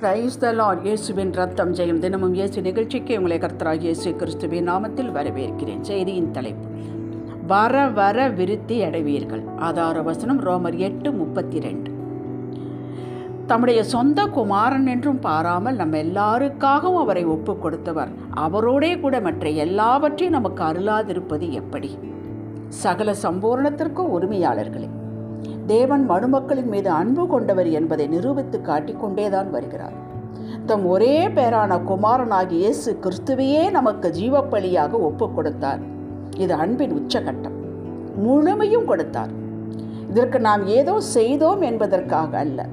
Praise the Lord இயேசுவின் ரத்தம் ஜெயம் தினமும் இயேசு நிகழ்ச்சிக்கு உங்களை கர்த்தராக இயேசு கிறிஸ்துவின் நாமத்தில் வரவேற்கிறேன். செய்தியின் தலைப்பு வர வர விருத்தி அடைவீர்கள். ஆதார வசனம் ரோமர் எட்டு முப்பத்தி ரெண்டு தம்முடைய சொந்த குமாரன் என்றும் பாராமல் நம்ம எல்லாருக்காகவும் அவரை ஒப்பு கொடுத்தவர். அவரோடே கூட மற்ற எல்லாவற்றையும் நமக்கு அருளாதிருப்பது எப்படி? சகல சம்பூர்ணத்திற்கும் உரிமையாளர்களே தேவன் மனுமக்களின் மீது அன்பு கொண்டவர் என்பதை நிரூபித்து காட்டிக்கொண்டேதான் வருகிறார். தம் ஒரே பேரான குமாரனாகிய இயேசு கிறிஸ்துவையே நமக்கு ஜீவப்பலியாக ஒப்பு கொடுத்தார். இது அன்பின் உச்சகட்டம். முழுமையும் கொடுத்தார். இதற்கு நாம் ஏதோ செய்தோம் என்பதற்காக அல்ல.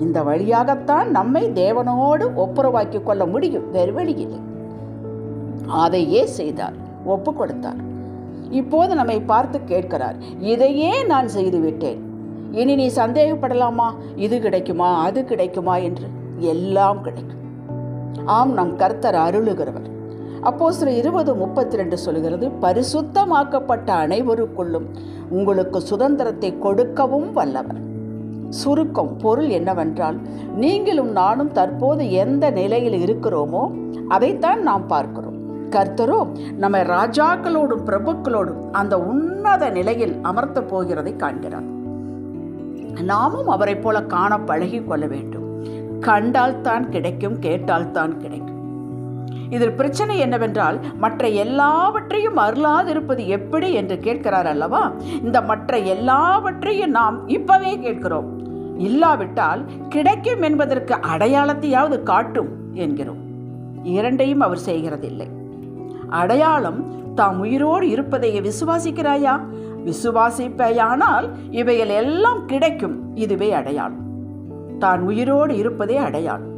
இந்த வழியாகத்தான் நம்மை தேவனோடு ஒப்புரவாக்கிக் கொள்ள முடியும். வேறு வழியில்லை அதையே செய்தார். ஒப்பு கொடுத்தார். இப்போது நம்மை பார்த்து கேட்கிறார். இதையே நான் செய்துவிட்டேன். இனி நீ சந்தேகப்படலாமா? இது கிடைக்குமா? அது கிடைக்குமா? என்று எல்லாம் கிடைக்கும். ஆம் நம் கர்த்தர் அருளுகிறவர். அப்போ சில இருபது முப்பத்தி ரெண்டு சொல்கிறது பரிசுத்தமாக்கப்பட்ட அனைவருக்குள்ளும் உங்களுக்கு சுதந்திரத்தை கொடுக்கவும் வல்லவர். சுருக்கம் பொருள் என்னவென்றால் நீங்களும் நானும் தற்போது எந்த நிலையில் இருக்கிறோமோ அதைத்தான் நாம் பார்க்கிறோம். கர்த்தரோ நம்ம ராஜாக்களோடும் பிரபுக்களோடும் அந்த உன்னத நிலையில் அமர்த்த போகிறதை காண்கிறார். நாமும் அவரைப் போல காண பழகி கொள்ள வேண்டும். கண்டால் தான் கிடைக்கும் கேட்டால் தான் கிடைக்கும். இதில் பிரச்சனை என்னவென்றால் மற்ற எல்லாவற்றையும் அருளாதிருப்பது எப்படி என்று கேட்கிறார் அல்லவா? இந்த மற்ற எல்லாவற்றையும் நாம் இப்பவே கேட்கிறோம். இல்லாவிட்டால் கிடைக்கும் என்பதற்கு அடையாளத்தையாவது காட்டும் என்கிறோம். இரண்டையும் அவர் செய்கிறதில்லை. அடையாளம் தாம் உயிரோடு இருப்பதையே விசுவாசிக்கிறாயா? விசுவாசிப்பையானால் இவைகள் எல்லாம் கிடைக்கும். இதுவே அடையாளம். தான் உயிரோடு இருப்பதே அடையாளம்.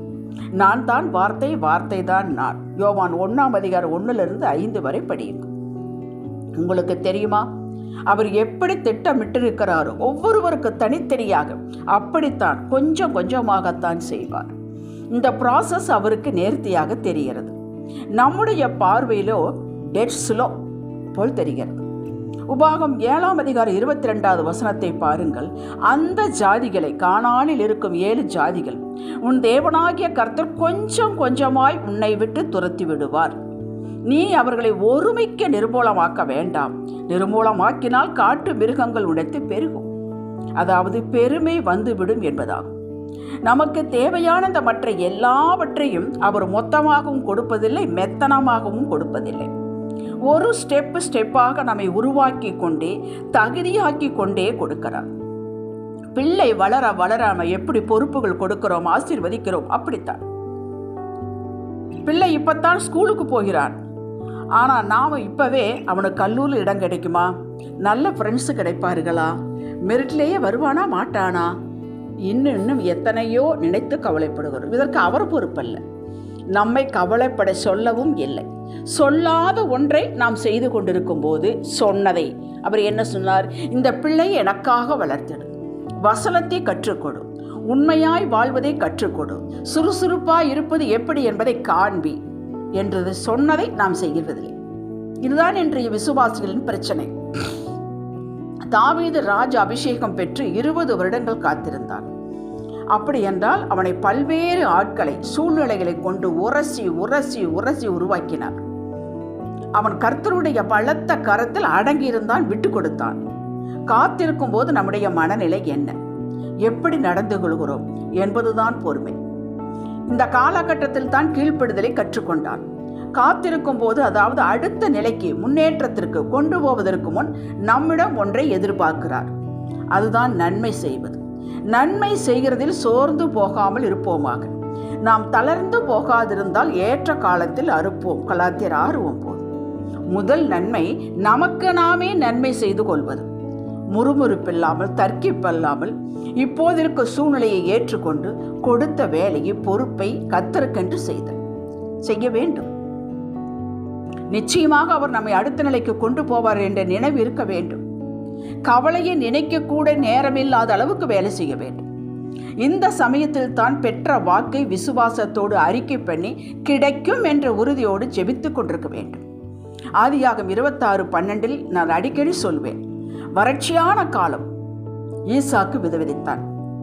நான் தான் வார்த்தை வார்த்தை தான் நான். யோவான் ஒன்றாம் அதிகாரம் ஒன்றிலிருந்து ஐந்து வரை படியுங்க உங்களுக்கு தெரியுமா? அவர் எப்படி திட்டமிட்டிருக்கிறாரோ ஒவ்வொருவருக்கு தனித்தனியாக அப்படித்தான் கொஞ்சம் கொஞ்சமாகத்தான் செய்வார். இந்த ப்ராசஸ் அவருக்கு நேர்த்தியாக தெரிகிறது. நம்முடைய பார்வையிலோ டெட் ஸ்லோ போல் தெரிகிறது. உபாகம் ஏழாம் அதிகாரம் இருபத்தி ரெண்டாவது வசனத்தை பாருங்கள். அந்த ஜாதிகளை காணானில் இருக்கும் ஏழு ஜாதிகள் உன் தேவனாகிய கர்த்தர் கொஞ்சம் கொஞ்சமாய் உன்னை விட்டு துரத்தி விடுவார். நீ அவர்களை ஒருமைக்க நிர்மூலமாக்க வேண்டாம். நிர்மூலமாக்கினால் காட்டு மிருகங்கள் உடைத்து பெருகும். அதாவது பெருமை வந்துவிடும் என்பதாகும். நமக்கு தேவையான இந்த மற்ற எல்லாவற்றையும் அவர் மொத்தமாகவும் கொடுப்பதில்லை மெத்தனமாகவும் கொடுப்பதில்லை. ஒரு ஸ்டெப் ஸ்டெப்பாக நம்மை உருவாக்கி கொண்டே தகுதியாக்கி கொண்டே கொடுக்கிறார். பிள்ளை வளர வளர நம்ம எப்படி பொறுப்புகள் கொடுக்கிறோம் ஆசீர்வதிக்கிறோம்? அப்படித்தான். பிள்ளை இப்பத்தான் ஸ்கூலுக்கு போகிறான். ஆனால் நாம் இப்போவே அவனுக்கு கல்லூரில் இடம் கிடைக்குமா? நல்ல ஃப்ரெண்ட்ஸு கிடைப்பார்களா? மெரிட்லேயே வருவானா மாட்டானா? இன்னும் இன்னும் எத்தனையோ நினைத்து கவலைப்படுகிறோம். இதற்கு அவர் பொறுப்பல்ல. நம்மை கவலைப்பட சொல்லவும் இல்லை. சொல்லாத ஒன்றை நாம் செய்து கொண்டிருக்கும் போது சொன்னதை. அவர் என்ன சொன்னார்? இந்த பிள்ளை எனக்காக வளர்த்தெடு வசனத்தை கற்றுக்கொடு. உண்மையாய் வாழ்வதை கற்றுக்கொடு. சுறுசுறுப்பாய் இருப்பது எப்படி என்பதை காண்பி என்றது சொன்னதை நாம் செய்கிறதில்லை. இதுதான் இன்றைய விசுவாசிகளின் பிரச்சனை. தாவீது ராஜ அபிஷேகம் பெற்று இருபது வருடங்கள் காத்திருந்தான் அப்படி என்றால் அவனை பல்வேறு ஆட்களை சூழ்நிலைகளை கொண்டு உரசி உரசி உரசி உருவாக்கினார். அவன் கர்த்தருடைய பலத்த கரத்தில் அடங்கியிருந்தான் விட்டு கொடுத்தான். காத்திருக்கும் போது நம்முடைய மனநிலை என்ன? எப்படி நடந்து கொள்கிறோம் என்பதுதான் பொறுமை. இந்த காலகட்டத்தில் தான் கீழ்ப்படுதலை கற்றுக்கொண்டான். காத்திருக்கும் போது அதாவது அடுத்த நிலைக்கு முன்னேற்றத்திற்கு கொண்டு போவதற்கு முன் நம்மிடம் ஒன்றை எதிர்பார்க்கிறார். அதுதான் நன்மை செய்வது. நன்மை செய்கிறதில் சோர்ந்து போகாமல் இருப்போமாக. நாம் தளர்ந்து போகாதிருந்தால் ஏற்ற காலத்தில் அறுப்போம். கலாத்தியர் ஆறுவோம் போது முதல் நன்மை நமக்கு நாமே நன்மை செய்து கொள்வது. முறுமுறுப்பில்லாமல் தர்க்கிப்பல்லாமல் இப்போதிருக்க சூழ்நிலையை ஏற்றுக்கொண்டு கொடுத்த வேலையை பொறுப்பை கத்தருக்கென்று செய்தல். செய்ய வேண்டும். நிச்சயமாக அவர் நம்மை அடுத்த நிலைக்கு கொண்டு போவார் என்ற நினைவு இருக்க வேண்டும். கவலையை நினைக்கக்கூட நேரமில்லாத அளவுக்கு வேலை செய்ய வேண்டும். இந்த சமயத்தில் தான் பெற்ற வாக்கை விசுவாசத்தோடு அறிக்கை பண்ணி கிடைக்கும் என்ற உறுதியோடு ஜெபித்து கொண்டிருக்க வேண்டும். ஆதியாகம் இருபத்தாறு பன்னெண்டில் நான் அடிக்கடி சொல்வேன். வறட்சியான காலம். ஈசாக்கு விதவிதைத்தான்.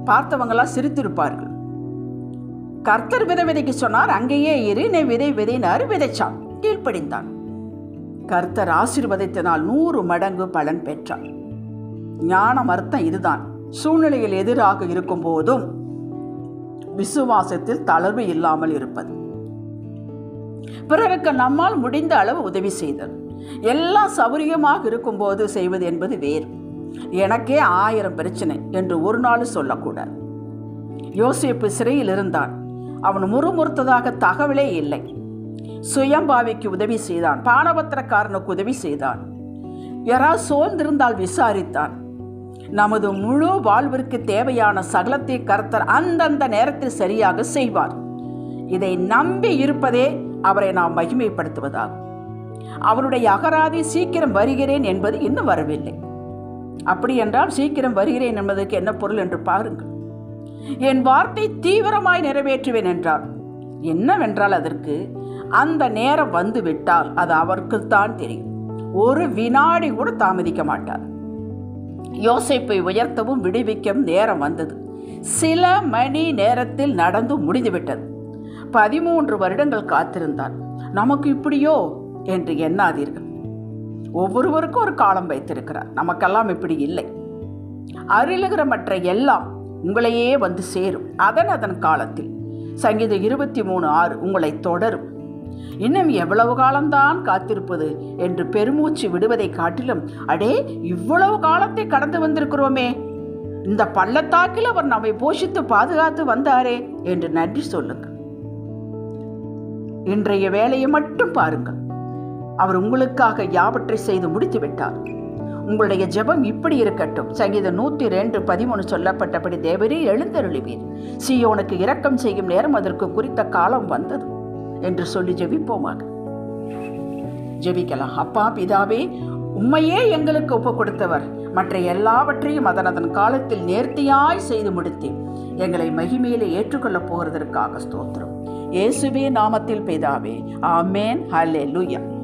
பார்த்தவங்களா சிரித்திருப்பார்கள். கர்த்தர் விதை விதைக்கு சொன்னார் அங்கேயே இரு நே விதை விதைனார் விதைச்சான் கீழ்ப்படிந்தான். கர்த்தர் ஆசீர்வதித்தனால் நூறு மடங்கு பலன் பெற்றான் ஞானம் அர்த்தம் இதுதான். சூழ்நிலையில் எதிராக இருக்கும் போதும் விசுவாசத்தில் தளர்வு இல்லாமல் இருப்பது. பிறருக்கு நம்மால் முடிந்த அளவு உதவி செய்தல். எல்லாம் சௌரியமாக இருக்கும்போது செய்வது என்பது வேறு. எனக்கே ஆயிரம் பிரச்சனை என்று ஒரு நாள் சொல்லக்கூடாது. யோசிப்பு சிறையில் இருந்தான். அவன் முறுமுறுத்ததாக தகவலே இல்லை. சுயம்பாவிக்கு உதவி செய்தான். பானபத்திரக்காரனுக்கு உதவி செய்தான். யாராவது சோர்ந்திருந்தால் விசாரித்தான். நமது முழு வாழ்விற்கு தேவையான சகலத்தை கர்த்தர் அந்தந்த நேரத்தில் சரியாக செய்வார். இதை நம்பி இருப்பதே அவரை நாம் மகிமைப்படுத்துவதாகும். அவருடைய அகராதி சீக்கிரம் வருகிறேன் என்பது இன்னும் வரவில்லை. அப்படி என்றால் சீக்கிரம் வருகிறேன் என்பதற்கு என்ன பொருள் என்று பாருங்கள். என் வார்த்தை தீவிரமாய் நிறைவேற்றுவேன் என்றார். என்னவென்றால் அதற்கு அந்த நேரம் வந்துவிட்டால் அது அது அவருக்குத்தான் தெரியும். ஒரு வினாடி கூட தாமதிக்க மாட்டார். யோசிப்பை உயர்த்தவும் விடுவிக்கவும் நேரம் வந்தது. சில மணி நேரத்தில் நடந்து முடிந்துவிட்டது. பதிமூன்று வருடங்கள் காத்திருந்தான் நமக்கு இப்படியோ? என்று எண்ணாதீர்கள். ஒவ்வொருவருக்கும் ஒரு காலம் வைத்திருக்கிறார். நமக்கெல்லாம் இப்படி இல்லை. அருளுகிற மற்ற எல்லாம் உங்களையே வந்து சேரும். அதன் அதன் காலத்தில். சங்கீதம் இருபத்தி மூணு ஆறு உங்களை தொடரும். இன்னும் எவ்வளவு காலம்தான் காத்திருப்பது? என்று பெருமூச்சு விடுவதை காட்டிலும் அடே இவ்வளவு காலத்தை கடந்து வந்திருக்கிறோமே. இந்த பள்ளத்தாக்கில் அவர் நம்மை போஷித்து பாதுகாத்து வந்தாரே என்று நன்றி சொல்லுங்கள். இன்றைய வேலையை மட்டும் பாருங்கள். அவர் உங்களுக்காக யாவற்றை செய்து முடித்து விட்டார். உங்களுடைய ஜெபம் இப்படி இருக்கட்டும். சங்கீதம் நூற்றி ரெண்டு பதிமூணு சொல்லப்பட்டபடி தேவரே எழுந்தருளுவீர். சியோனுக்கு இரக்கம் செய்யும் நேரம் அதற்கு குறித்த காலம் வந்தது என்று சொல்லி ஜெபிப்போமாக. ஜெபிக்கலாம். அப்பா பிதாவே உண்மையே எங்களுக்கு ஒப்பு கொடுத்தவர். மற்ற எல்லாவற்றையும் அதன் அதன் காலத்தில் நேர்த்தியாய் செய்து முடித்தேன். எங்களை மகிமையிலே ஏற்றுக்கொள்ளப் போகிறதற்காக ஸ்தோத்திரம். இயேசுவே நாமத்தில் பிதாவே. ஆமேன். ஹலே ஹல்லே